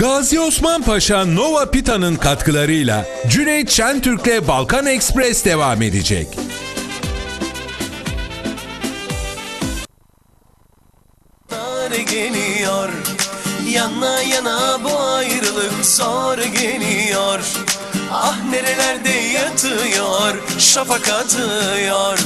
Gazi Osman Paşa Nova Pita'nın katkılarıyla Cüneyt Şentürk'le Balkan Express devam edecek. Geliyor Yana yana bu ayrılık zor geliyor Ah nerelerde yatıyor Şafak atıyor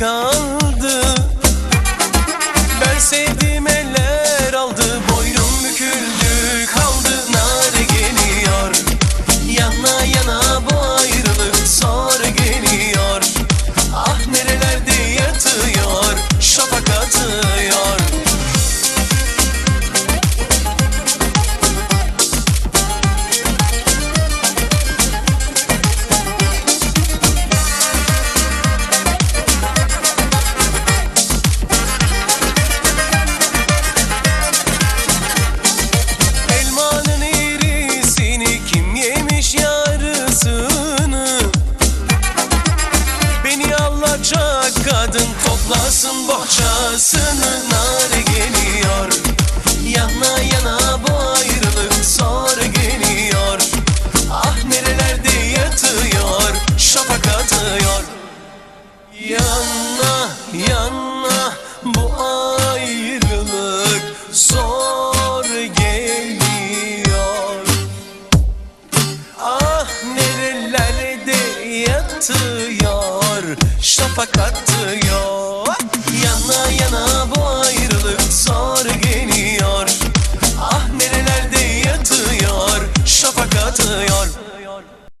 更 kadın toplasın bohçasını Nar geliyor. Yana yana bu ayrılık zor geliyor. Ah nerelerde yatıyor şafak atıyor. Yana yana bu ayrılık zor geliyor. Ah nerelerde yatıyor şafak atıyor 自由